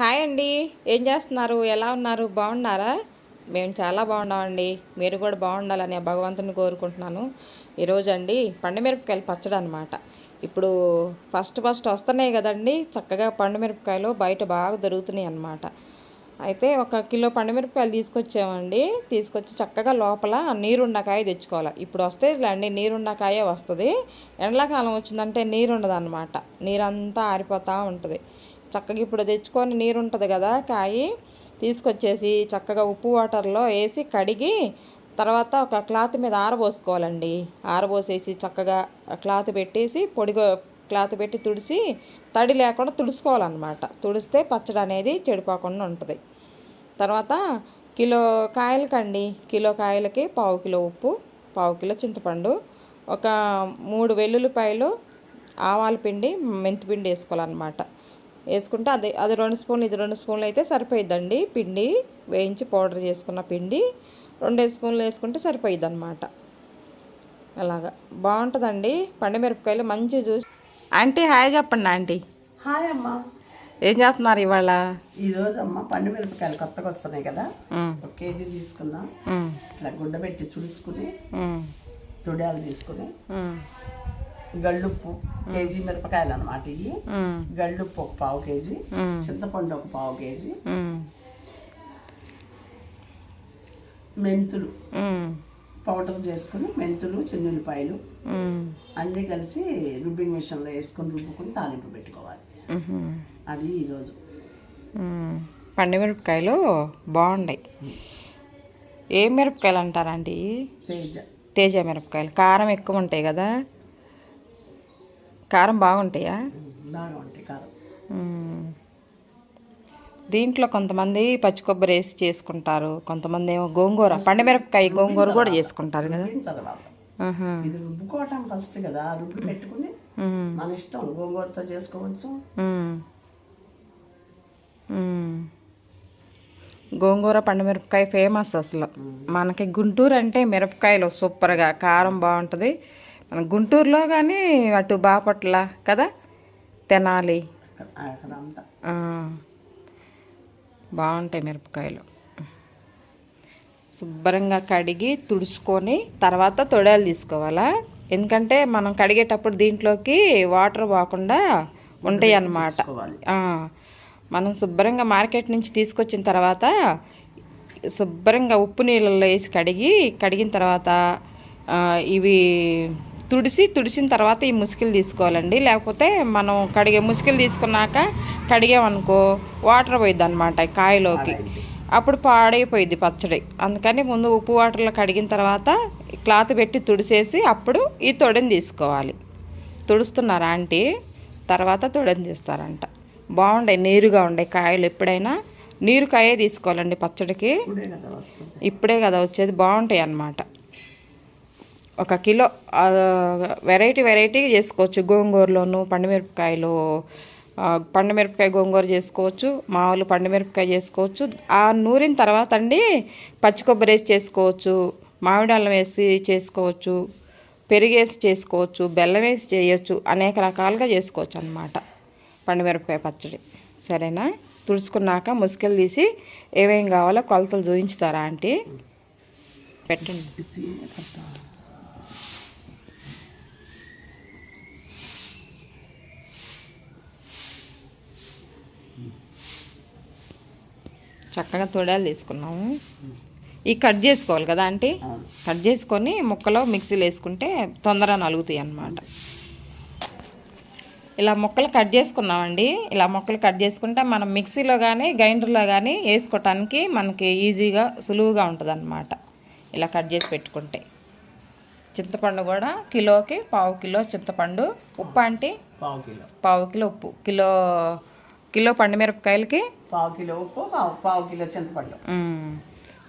Hi అండి. ఏం చేస్తున్నారు? ఎలా ఉన్నారు? బాగున్నారా? మేము చాలా బాగున్నామండి. మీరు కూడా బాగుండాలని ఆ భగవంతుని కోరుకుంటున్నాను. ఈరోజు అండి పండుమిరపకాయలు పచ్చడి అనమాట ఇప్పుడు ఫస్ట్ ఫస్ట్ వస్తున్నాయి కదండి. చక్కగా పండుమిరపకాయలు బయట బాగా దొరుకుతున్నాయి అన్నమాట. అయితే ఒక కిలో పండుమిరపకాయలు తీసుకొచ్చామండి. తీసుకొచ్చి చక్కగా లోపల నీరుండకాయ తెచ్చుకోవాలి. ఇప్పుడు వస్తే అండి నీరుండకాయ వస్తుంది. ఎండాకాలం వచ్చిందంటే నీరు ఉండదు అనమాట నీరంతా ఆరిపోతూ ఉంటుంది. చక్కగా ఇప్పుడు తెచ్చుకొని నీరు ఉంటుంది కదా కాయి తీసుకొచ్చేసి చక్కగా ఉప్పు వాటర్లో వేసి కడిగి తర్వాత ఒక క్లాత్ మీద ఆరబోసుకోవాలండి. ఆరబోసేసి చక్కగా క్లాత్ పెట్టేసి పొడిగా క్లాత్ పెట్టి తుడిసి తడి లేకుండా తుడుచుకోవాలన్నమాట. తుడిస్తే పచ్చడి అనేది చెడిపోకుండా ఉంటుంది. తర్వాత కిలో కాయలకండి. కిలో కాయలకి పావు కిలో ఉప్పు పావు కిలో చింతపండు ఒక మూడు వెల్లుల్లిపాయలు ఆవాల పిండి మెంతిపిండి వేసుకోవాలన్నమాట. వేసుకుంటే అది అది రెండు స్పూన్లు ఇది రెండు స్పూన్లు అయితే సరిపోయిద్దండి. పిండి వేయించి పౌడర్ చేసుకున్న పిండి రెండు స్పూన్లు వేసుకుంటే సరిపోయిద్ది అనమాట అలాగా. బాగుంటుందండి. పండుమిరపకాయలు మంచి జ్యూస్. ఆంటీ హాయ్ చెప్పండి ఆంటీ. హాయ్ అమ్మా. ఏం చేస్తున్నారు ఇవాళ? ఈరోజు అమ్మ పండు మిరపకాయలు కొత్తగా వస్తున్నాయి కదా. ఒక కేజీ తీసుకున్నా. ఇట్లా గుడ్డ పెట్టి చుడుచుకుని తుడాలు తీసుకుని గళ్ళుప్పు కేజీ మిరపకాయలు అనమాట ఇవి గళ్ళుప్పు ఒక పావు కేజీ చింతపండు ఒక పావు కేజీ మెంతులు పౌడర్ చేసుకుని మెంతులు చిన్నులపాయలు ఉమ్, అన్నీ కలిసి రుబ్బింగ్ మిషన్లో వేసుకుని రుబ్బుకుని తాలింపు పెట్టుకోవాలి. అది ఈరోజు. పండుమిరపకాయలు బాగున్నాయి ఏ మిరపకాయలు అంటారండి? తేజ. తేజ మిరపకాయలు. కారం ఎక్కువ ఉంటాయి కదా? కారం బాగుంటాయా? కారం. దీంట్లో కొంతమంది పచ్చి కొబ్బరి వేసి చేసుకుంటారు కొంతమంది ఏమో గోంగూర పండుమిరపకాయ గోంగూర కూడా చేసుకుంటారు కదా. ఇది రుబ్బుకోవటం ఫస్ట్ కదా రుబ్బి పెట్టుకుని. మన ఇష్టం గోంగూరతో చేసుకోవచ్చు. గోంగూర పండుమిరపకాయ ఫేమస్ అసలు. మనకి గుంటూరు అంటే మిరపకాయలు సూపర్గా కారం బాగుంటుంది. మన గుంటూరులో కానీ అటు బాపట్ల కదా? తెనాలి. బాగుంటాయి మిరపకాయలు. శుభ్రంగా కడిగి తుడుచుకొని తర్వాత తొడలు తీసుకోవాలా? ఎందుకంటే మనం కడిగేటప్పుడు దీంట్లోకి వాటర్ పోకుండా ఉంటాయి అన్నమాట. మనం శుభ్రంగా మార్కెట్ నుంచి తీసుకొచ్చిన తర్వాత శుభ్రంగా ఉప్పు నీళ్ళల్లో వేసి కడిగి కడిగిన తర్వాత ఇవి తుడిసి తుడిసిన తర్వాత ఈ ముసుగులు తీసుకోవాలండి. లేకపోతే మనం కడిగే ముసుగులు తీసుకున్నాక కడిగామనుకో వాటర్ పోయిద్ది అనమాట కాయలోకి. అప్పుడు పాడైపోయింది పచ్చడి. అందుకని ముందు ఉప్పు వాటర్లో కడిగిన తర్వాత క్లాత్ పెట్టి తుడిసేసి అప్పుడు ఈ తొడని తీసుకోవాలి. తుడుస్తున్నారా ఆంటీ? తర్వాత తొడని తీస్తారంట. బాగుండే నీరుగా ఉండే కాయలు ఎప్పుడైనా. నీరు కాయే తీసుకోవాలండి పచ్చడికి. ఇప్పుడే కదా వచ్చేది. బాగుంటాయి అన్నమాట ఒక కిలో వెరైటీ వెరైటీ చేసుకోవచ్చు. గోంగూరలోను పండుమిరపకాయలు పండుమిరపకాయ గోంగూర చేసుకోవచ్చు మామూలు పండుమిరపకాయ చేసుకోవచ్చు. ఆ నూరిన తర్వాత అండి పచ్చి కొబ్బరి వేసి చేసుకోవచ్చు మామిడి అల్లం వేసి చేసుకోవచ్చు పెరిగేసి చేసుకోవచ్చు బెల్లం వేసి చేయొచ్చు అనేక రకాలుగా చేసుకోవచ్చు అన్నమాట పండుమిరపకాయ పచ్చడి. సరేనా? తుడుచుకున్నాక ముసుకెలు తీసి ఏమేం కావాలో కొలతలు చూపించుతారా ఆంటీ? పెట్టండి. చక్కగా తొడాలు తీసుకున్నాము. ఈ కట్ చేసుకోవాలి కదా ఆంటీ. కట్ చేసుకొని ముక్కలో మిక్సీలో వేసుకుంటే తొందరగా నలుగుతాయి అన్నమాట. ఇలా ముక్కలు కట్ చేసుకున్నామండి. ఇలా ముక్కలు కట్ చేసుకుంటే మనం మిక్సీలో కానీ గ్రైండర్లో కానీ వేసుకోవటానికి మనకి ఈజీగా సులువుగా ఉంటుంది అన్నమాట ఇలా కట్ చేసి పెట్టుకుంటే. చింతపండు కూడా కిలోకి పావు కిలో చింతపండు ఉప్పు అంటే పావు కిలో. పావు కిలో ఉప్పు. కిలో కిలో పండుమిరపకాయలకి పావు కిలో ఉప్పు పావు పావు కిలో చింతపండు.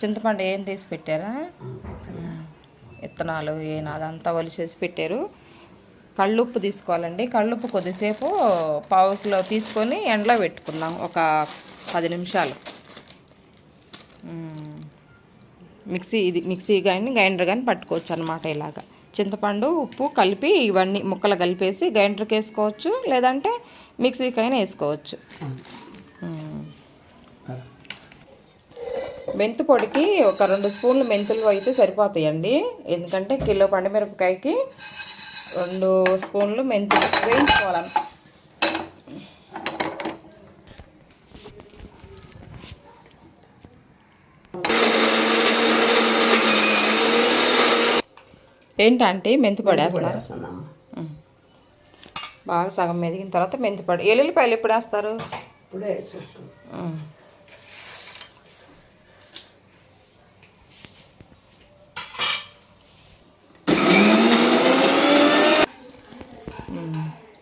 చింతపండు ఏం తీసి పెట్టారా? విత్తనాలు ఏం అదంతా ఒలిచేసి పెట్టారు. కళ్ళుప్పు తీసుకోవాలండి. కళ్ళుప్పు కొద్దిసేపు పావు కిలో తీసుకొని ఎండలో పెట్టుకుందాం. ఒక పది నిమిషాలు. మిక్సీ ఇది మిక్సీ కానీ గ్రైండర్ కానీ పట్టుకోవచ్చు అనమాట ఇలాగా. చింతపండు ఉప్పు కలిపి ఇవన్నీ ముక్కలు కలిపేసి గ్రైండర్కి వేసుకోవచ్చు. లేదంటే మిక్సీకైనా వేసుకోవచ్చు. మెంతు పొడికి ఒక రెండు స్పూన్లు మెంతులు అయితే సరిపోతాయండి. ఎందుకంటే కిలో పండుమిరపకాయకి రెండు స్పూన్లు మెంతులు వేయించుకోవాలని ఏంటంటే మెంతి పొడి వేస్తున్నారు? బాగా సగం మెదిగిన తర్వాత మెంతి పొడి. ఎల్లుల్లిపాయలు ఎప్పుడు వేస్తారు? ఇప్పుడే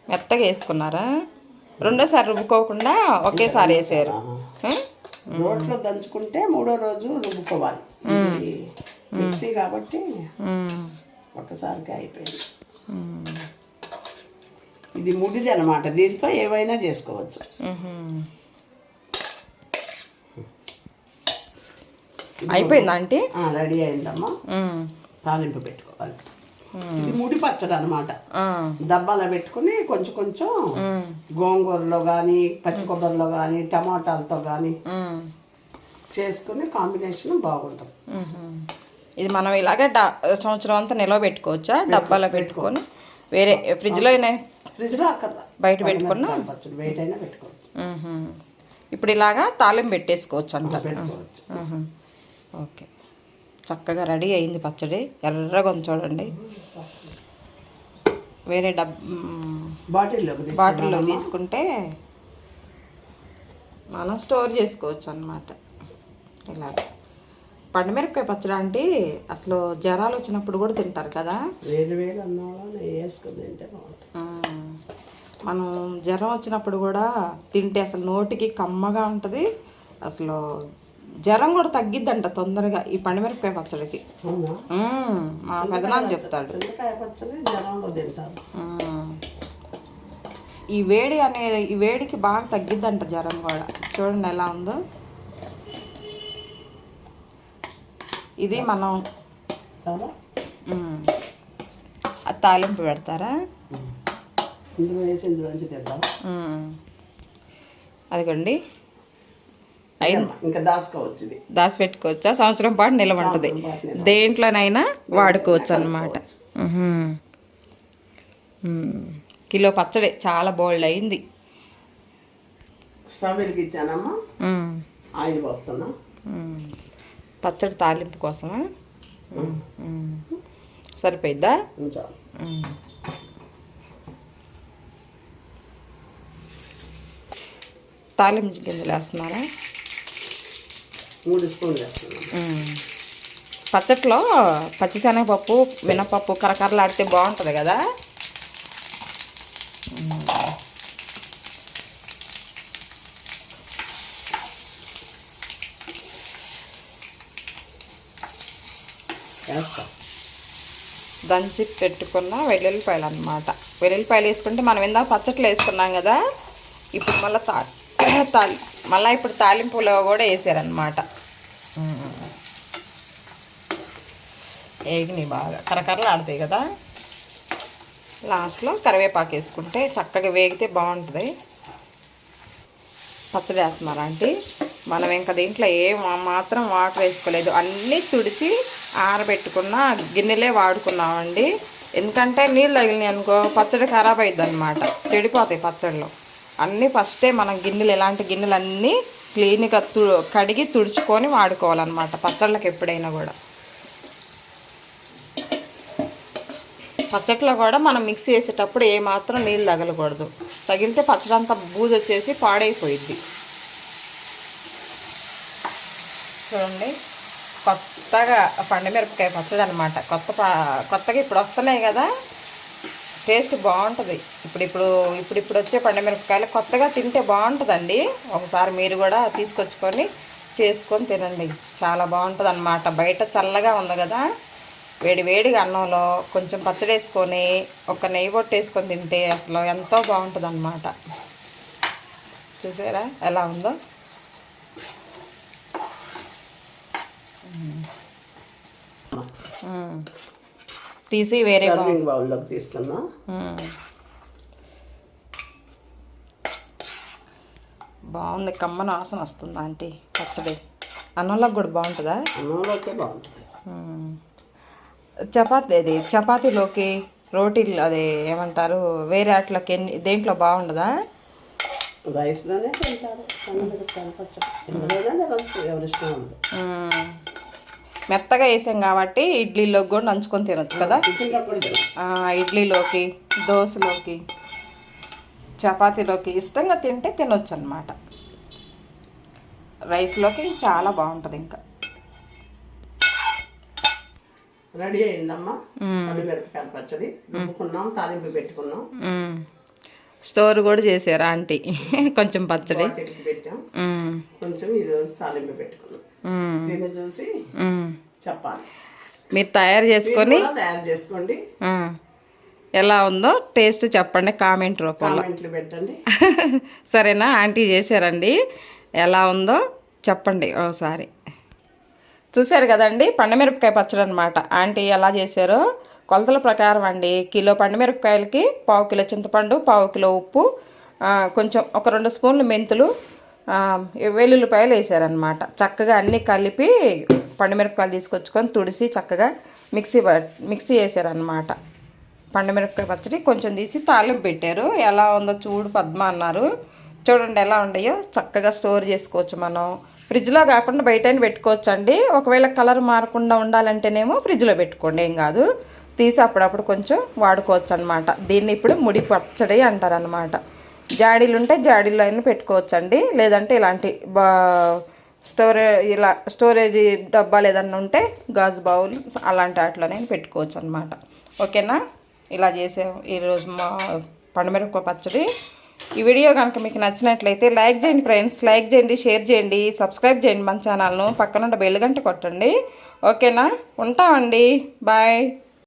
మెత్తగా వేసుకున్నారా రెండోసారి రుబ్బుకోకుండా ఒకేసారి వేసారు? రోట్లో దంచుకుంటే మూడో రోజు రుబ్బుకోవాలి మిక్సీ కాబట్టి ఉమ్. ఒక్కసారికి అయిపోయింది. ఇది ముడిది అనమాట దీంతో ఏవైనా చేసుకోవచ్చు. అయిపోయిందా ఆ, రెడీ అయిందమ్మా. తాలింపు పెట్టుకోవాలి ఇది ముడి పచ్చడి అనమాట. డబ్బాలో పెట్టుకుని కొంచెం కొంచెం. గోంగూరలో కానీ పచ్చి కొబ్బరిలో కానీ టమాటాలతో కానీ. చేసుకుని కాంబినేషన్ బాగుంటుంది. ఇది మనం ఇలాగే సంవత్సరం అంతా నిల్వ పెట్టుకోవచ్చా? డబ్బాలో పెట్టుకొని. వేరే ఫ్రిడ్జ్లో ఫ్రిడ్జ్లో అక్కడ బయట పెట్టుకున్నా? వెయిట్ అయినా పెట్టుకోవచ్చు. ఇప్పుడు ఇలాగా తాలింపు పెట్టేసుకోవచ్చు అంట. ఓకే. చక్కగా రెడీ అయింది పచ్చడి. ఎర్రగా చూడండి. వేరే డబ్ తీసి బాటిల్లో తీసుకుంటే మనం స్టోర్ చేసుకోవచ్చు అన్నమాట ఇలా. పండుమిరపకాయ పచ్చడి అంటే అసలు జ్వరాలు వచ్చినప్పుడు కూడా తింటారు కదా. మనం జ్వరం వచ్చినప్పుడు కూడా తింటే అసలు నోటికి కమ్మగా ఉంటుంది. అసలు జ్వరం కూడా తగ్గిద్దంట తొందరగా ఈ పండుమిరపకాయ పచ్చడికి. మా పెదనాన్న చెప్తాడు. ఈ వేడి అనేది ఈ వేడికి బాగా తగ్గిద్దంట జ్వరం కూడా. చూడండి ఎలా ఉందో. ఇది మనం తాలింపు పెడతారా. అదిగోండి. ఇంకా దాచుకోవచ్చు ఇది. దాచి పెట్టుకోవచ్చా సంవత్సరం పాటు నిల్వ ఉంటుంది దేంట్లోనైనా వాడుకోవచ్చు. అనమాట కిలో పచ్చడి చాలా బోల్డ్ అయింది. స్టవ్ వెలిగించానమ్మా మ్మ్. ఆయిల్ పోస్తున్నా. పచ్చడి తాలింపు కోసమా. సరిపోయిద్దా. తాలింపు గింజలు వేస్తున్నారా? మూడు స్పూన్లు. పచ్చట్లో పచ్చిశనగపప్పు మినపప్పు కరకరలాడితే బాగుంటుంది కదా? దంచి పెట్టుకున్న వెల్లుల్లిపాయలు అన్నమాట వెల్లుల్లిపాయలు వేసుకుంటే మనం ఇందాక పచ్చట్లో వేసుకున్నాం కదా ఇప్పుడు మళ్ళీ తా తాలి మళ్ళీ ఇప్పుడు తాలింపులో కూడా వేసారనమాట ఏగినాయి బాగా. కరకరలు ఆడతాయి కదా. లాస్ట్లో కరివేపాకు వేసుకుంటే చక్కగా వేగితే బాగుంటుంది. పచ్చడి వేస్తున్నారా అంటే మనం ఇంకా దీంట్లో ఏ మాత్రం వాటర్ వేసుకోలేదు. అన్నీ తుడిచి ఆరబెట్టుకున్న గిన్నెలే వాడుకున్నామండి. ఎందుకంటే నీళ్ళు తగిలినాయి అనుకో పచ్చడి ఖరాబ్ అవుతుంది అనమాట చెడిపోతాయి పచ్చడిలో అన్నీ ఫస్టే మనం గిన్నెలు ఎలాంటి గిన్నెలు అన్నీ క్లీన్గా తు కడిగి తుడుచుకొని వాడుకోవాలన్నమాట పచ్చళ్ళకి ఎప్పుడైనా కూడా. పచ్చట్లో కూడా మనం మిక్స్ చేసేటప్పుడు ఏమాత్రం నీళ్ళు తగలకూడదు. తగిలితే పచ్చడంతా బూజు వచ్చేసి పాడైపోయిద్ది. చూడండి కొత్తగా పండుమిరపకాయ పచ్చడి అనమాట కొత్త కొత్తగా ఇప్పుడు వస్తున్నాయి కదా. టేస్ట్ బాగుంటుంది. ఇప్పుడు ఇప్పుడు ఇప్పుడు ఇప్పుడు వచ్చే పండుమిరపకాయలు కొత్తగా తింటే బాగుంటుందండి. ఒకసారి మీరు కూడా తీసుకొచ్చుకొని చేసుకొని తినండి. చాలా బాగుంటుంది అనమాట బయట చల్లగా ఉంది కదా. వేడి వేడిగా అన్నంలో కొంచెం పచ్చడి వేసుకొని ఒక నెయ్యి పొట్టు వేసుకొని తింటే అసలు ఎంతో బాగుంటుంది అనమాట చూసారా ఎలా ఉందో. తీసి వేరే బౌల్లోకి తీస్తున్నా. బాగుంది కమ్మన వాసన వస్తుంది ఆంటీ పచ్చడి. అన్నంలోకి కూడా బాగుంటుందా? అన్నంలోకే బాగుంటుంది. చపాతీ అది చపాతీలోకి రోటీలు అదే ఏమంటారు వేరే వాటిలోకి ఎన్ని దేంట్లో బాగుండదా? రైస్లోనే తింటారు. మెత్తగా వేసాం కాబట్టి ఇడ్లీలోకి కూడా నంచుకొని తినొచ్చు కదా? ఇడ్లీలోకి దోశలోకి చపాతీలోకి ఇష్టంగా తింటే తినొచ్చు అనమాట రైస్లోకి చాలా బాగుంటుంది ఇంకా. రెడీ అయిందమ్మా. పండుమిరపకాయల పచ్చడి. రుబ్బుకున్నాం తాలింపు పెట్టుకున్నాం. స్టోర్ కూడా చేశారు ఆంటీ. కొంచెం పచ్చడి. పెట్టాం. కొంచెం ఈరోజు తాలింపు పెట్టుకున్నాం. దీన్ని చూసి. చెప్పాలి. మీరు తయారు చేసుకొని తయారు చేసుకోండి. ఎలా ఉందో టేస్ట్ చెప్పండి కామెంట్ రూపంలో. పెట్టండి. సరేనా? ఆంటీ చేశారండి. ఎలా ఉందో చెప్పండి ఒకసారి చూశారు కదండి? పండుమిరపకాయ పచ్చడి అనమాట ఆంటీ ఎలా చేశారో కొలతల ప్రకారం అండి. కిలో పండుమిరపకాయలకి పావు కిలో చింతపండు పావు కిలో ఉప్పు కొంచెం ఒక రెండు స్పూన్లు మెంతులు వెల్లుల్లిపాయలు వేసారనమాట. చక్కగా అన్నీ కలిపి పండుమిరపకాయలు తీసుకొచ్చుకొని తుడిసి చక్కగా మిక్సీ మిక్సీ వేసారనమాట. పండుమిరపకాయ పచ్చడి కొంచెం తీసి తాలింపు పెట్టారు. ఎలా ఉందో చూడు పద్మ అన్నారు. చూడండి ఎలా ఉన్నాయో చక్కగా స్టోర్ చేసుకోవచ్చు మనం. ఫ్రిడ్జ్లో కాకుండా బయట పెట్టుకోవచ్చు అండి ఒకవేళ కలర్ మారకుండా ఉండాలంటేనేమో ఫ్రిడ్జ్లో పెట్టుకోండి. ఏం కాదు. తీసి అప్పుడప్పుడు కొంచెం వాడుకోవచ్చు అనమాట దీన్ని ఇప్పుడు ముడి పచ్చడి అంటారనమాట. జాడీలు ఉంటే జాడీలో అయినా పెట్టుకోవచ్చు అండి లేదంటే ఇలాంటి బా స్టోరే ఇలా స్టోరేజ్ డబ్బాలు ఏదన్నా ఉంటే గాజు బౌల్ అలాంటి వాటిలోనే పెట్టుకోవచ్చు అనమాట ఓకేనా? ఇలా చేసాం ఈరోజు మా పండుమిరపకాయ పచ్చడి ఈ వీడియో కనుక మీకు నచ్చినట్లయితే లైక్ చేయండి ఫ్రెండ్స్ లైక్ చేయండి షేర్ చేయండి సబ్స్క్రైబ్ చేయండి మన ఛానల్ను. పక్కనుండ బెల్ గంట కొట్టండి. ఓకేనా? ఉంటామండి. బాయ్.